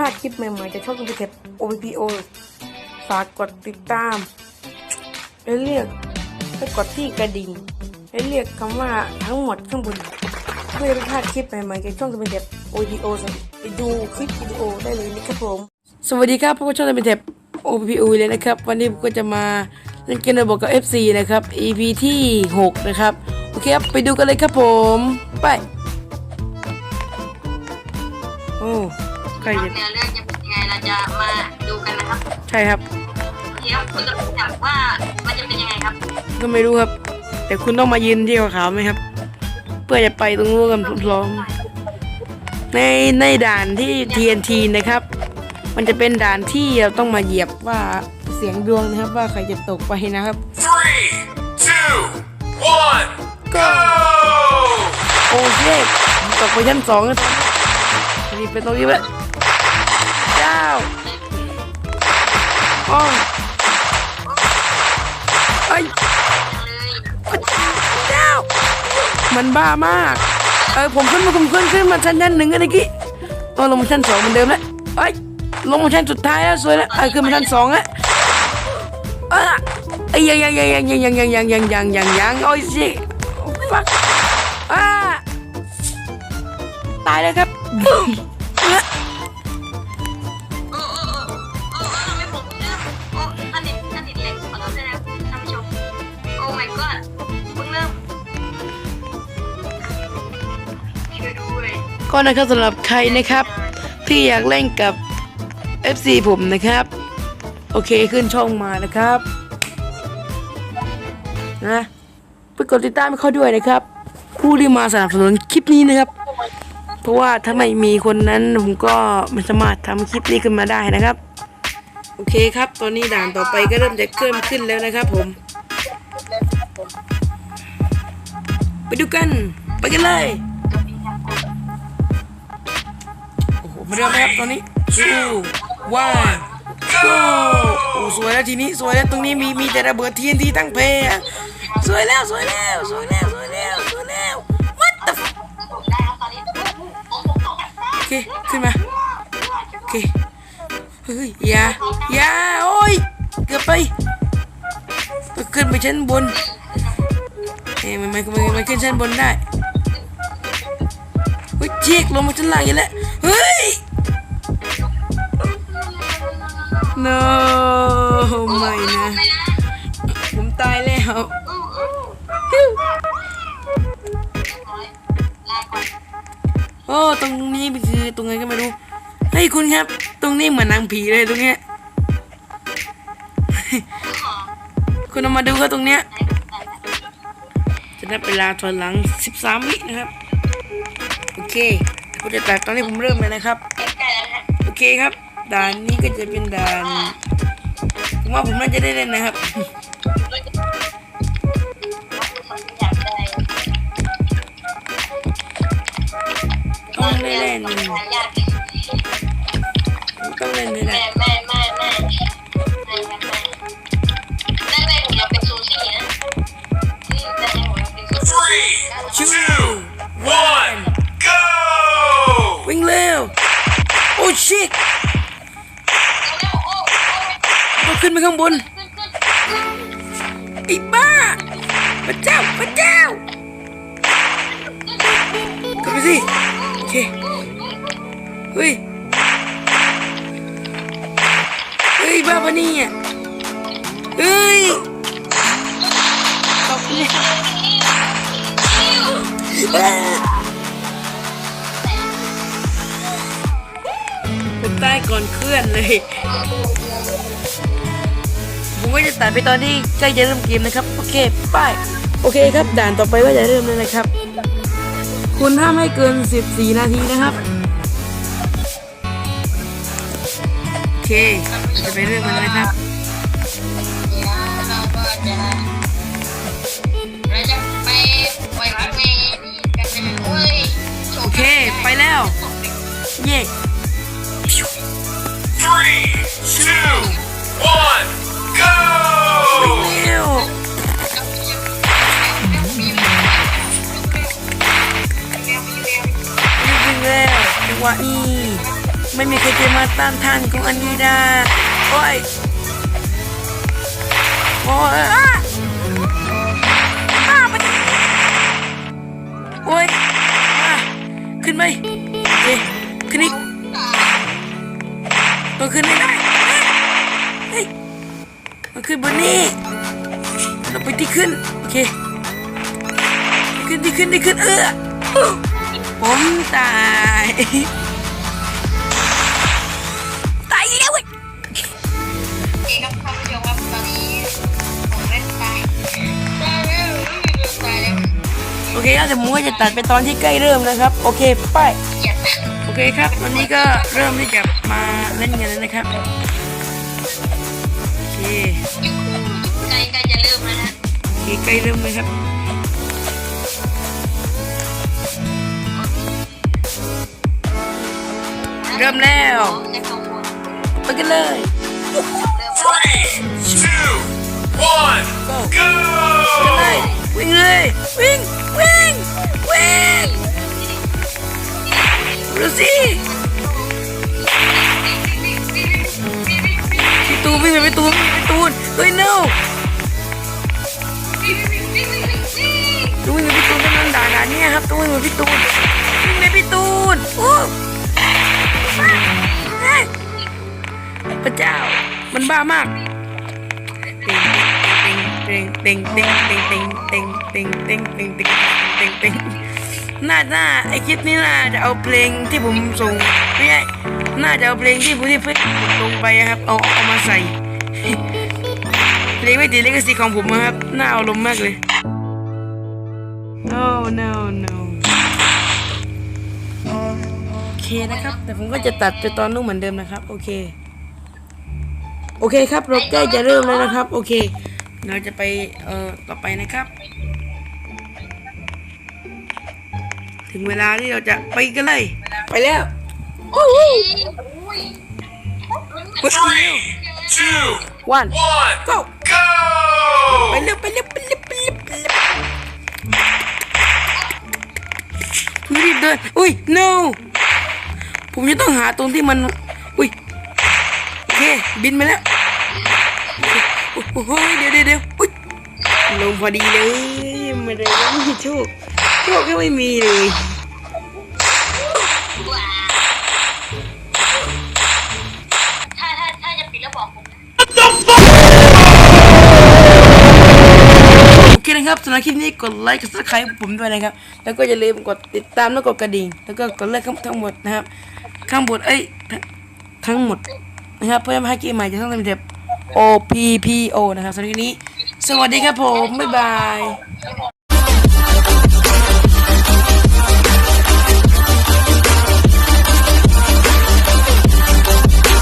ลาดคลิปใหม่ๆจากช่องคอมพิวเตอร์ OPPO ฝากกดติดตาม และเรียกและกดที่กระดิ่งและเรียกคำว่าทั้งหมดข้างบนเพื่อไม่พลาดคลิปใหม่ๆจากช่องคอมพิวเตอร์ OPPO ไปดูคลิปวิดีโอได้เลยนะครับผม สวัสดีครับพวกบช่องคอมพิวเตอร์ OPPO เลยนะครับ วันนี้ผมก็จะมาเล่นเกมระบบกับ FC นะครับ EP ที่ 6 นะครับ โอเคครับ ไปดูกันเลยครับผม ไป โอ้ ใครเนื้จะอเรื่องจะเป็นยังไงเราจะมาดูกันนะครับใช่ครับเดี๋ยวคุณจะถามว่ามันจะเป็นยังไงครับ ก็ไม่รู้ครับ แต่คุณต้องมายืนที่ขาวๆไหมครับ เพื่อจะไปตรงนู้นกันพร้อมๆในในด่านที่ TNT นะครับ มันจะเป็นด่านที่เราต้องมาเหยียบว่าเสียงดวงนะครับว่าใครจะตกไปนะครับ Three, two, one, go! โอเคตกไปชั้นสองแล้วนี่เป็นตรงนี้ไป เจ้าอ้องไอ้เจ้า มันบ้ามาก เออผมขึ้นมาผมขึ้นขึ้นมาชั้นชั้นหนึ่งกันเมื่อกี้ต้องลงมาชั้นสองเหมือนเดิมแล้วเอ้ลงมาชั้นสุดท้ายแล้วสวยแล้วเออขึ้นมาชั้นสองแล้วเออไอ้ยยังยังยังยังยังยังยังยังยังยังยังโอ้ยสิฟักอ่าตายแล้วครับ ก็นะครับสำหรับใครนะครับ ที่อยากเล่นกับ FC ผมนะครับ โอเคขึ้นช่องมานะครับ นะไปกดติดตามให้เขาด้วยนะครับ ผู้ที่มาสนับสนุนคลิปนี้นะครับ เพราะว่าถ้าไม่มีคนนั้นผมก็ไม่สามารถทำคลิปนี้ขึ้นมาได้นะครับ โอเคครับ ตอนนี้ด่านต่อไปก็เริ่มจะเริ่มขึ้นแล้วนะครับ ผม ไปดูกัน ไปกันเลย มาเริ่มแล้วครับตอนนี้ two one go โอ้สวยแล้วทีนี้สวยแล้วตรงนี้มีมีแต่ระเบิด TNT ตั้งเพอะสวยแล้วสวยแล้วสวยแล้วสวยแล้วสวยแล้ว what the f- ได้ครับตอนนี้ผมผมตกโอเคขึ้นมาโอเคเฮ้ยอย่าอย่าโอ้ยเกือบไปขึ้นไปชั้นบนเอ้ยมันมันมันมันขึ้นชั้นบนได้เฮ้ยเชีกลงมาชั้นล่างอีกแล้ว เฮ้ย no ไม่นะ ผมตายแล้วโอ้ ตรงนี้คือตรงไหนก็ไม่รู้ เฮ้ยคุณครับ ตรงนี้เหมือนนางผีเลยตรงเนี้ย คุณเอามาดูครับตรงเนี้ย จะนับเวลาถอยหลัง 13 วินะครับ โอเค ผมจะตัดตอนนี้ผมเริ่มเลยนะครับใกล้แล้วนะโอเคครับ ด่านนี้ก็จะเป็นด่านผมว่าผมน่าจะได้เล่นนะครับอยากได้ต้องได้เล่นอยากต้องเล่นให้ได้แข้างบนไอ้บ้าพระเจ้าพระเจ้าขึ้นไปสิโอเคเฮ้ยเฮ้ยบ้าปะเนี่ยเฮ้ยตกเนี่ยเป็นใต้ก่อนเคลื่อนเลย ผมก็จะตัดไปตอนที่ใกล้จะเริ่มเกมนะครับ โอเคไปโอเคครับ ด่านต่อไปก็จะเริ่มแล้วนะครับ คุณห้ามให้เกิน 14 นาทีนะครับ โอเคจะไปเริ่มกันเลยนะครับเราจะไปปล่อยพระเมย์กันใช่ไหมโอ้ยโอเค ไปแล้ว เย่ Three, two, one, วิ่งแล้วจังหวะนี่ ไม่มีใครจะมาต้านทานของอันนี้ได้โอ้ยโอ้ยอ้าอ้ามันโอ้ยขึ้นไปโอเคขึ้นอีกต้องขึ้นไม่ได้เฮ้ยมันขึ้นบนนี้เราไปที่ขึ้น โอเค ขึ้นที่ขึ้นที่ขึ้นเออ ผมตายตายแล้วเว้ยโอเคครับท่านผู้ชมครับตอนนี้ผมเล่นตายตายแล้วตายแล้วโอเคครับเดี๋ยวผมก็จะตัดไปตอนที่ใกล้เริ่มนะครับ โอเคไปเกลียดโอเคครับ วันนี้ก็เริ่มที่จะมาเล่นกันแล้วนะครับโอเคใกล้ใกล้จะเริ่มแล้วนะโอเคใกล้เริ่มเลยครับ เริ่มแล้วไปกันเลยเริ่มแล้ว Three, two, one, go! วิ่งเลยวิ่งวิ่งวิ่งดูสิพี่ตูนวิ่งไปพี่ตูนพี่ตูนเฮ้ย no ตูนกับพี่ตูนกำลังด่าด่าเนี่ยครับตูนกับพี่ตูน เจ้า มันบ้ามากเต็งต็งต็งต็งต็งต็งต็งต็งต็งต็งต็งต็งน่าน่าไอคลิปนี้น่าจะเอาเพลงที่ผมส่งไม่ใช่น่าจะเอาเพลงที่ผมที่เพื่อนผมลงไปอะครับ เอาเอามาใส่ เพลงไม่ติดลิขสิทธิ์ของผมนะครับ น่าเอาลงมากเลย oh no no โอเคนะครับ แต่ผมก็จะตัดไปตอนนู้นเหมือนเดิมนะครับ โอเค โอเคครับเราใกล้จะเริ่มแล้วนะครับ โอเค เราจะไปเอ่อต่อไปนะครับ ถึงเวลาที่เราจะไปกันเลย ไปแล้วโอ้โห Three, two, วัน one, ก็ go! ไปเร็วไปเร็วไปเร็วไปเร็วไปเร็วผมรีบเดินอุ้ย no ผมจะต้องหาตรงที่มันอุ้ยโอ เค บินไปแล้วโอ้โหเดี๋ยวเดี๋ยวเดี๋ยวลงพอดีเลยไม่ได้ไม่มีโชคโชคก็ไม่มีเลยถ้าถ้าถ้าจะปิดแล้วบอกผมโอเคนะครับสำหรับคลิปนี้กดไลค์กดซับสไครต์ผมด้วยนะครับ แล้วก็อย่าลืมกดติดตามแล้วกดกระดิ่ง แล้วก็กดไลค์ทั้งหมดนะครับ ข้างบนเอ้ย ทั้งหมด นะครับเพื่อมาให้เกมใหม่จะต้องเป็นแบบ O P P O นะครับสำหรับวันนี้ สวัสดีครับผม บ๊ายบาย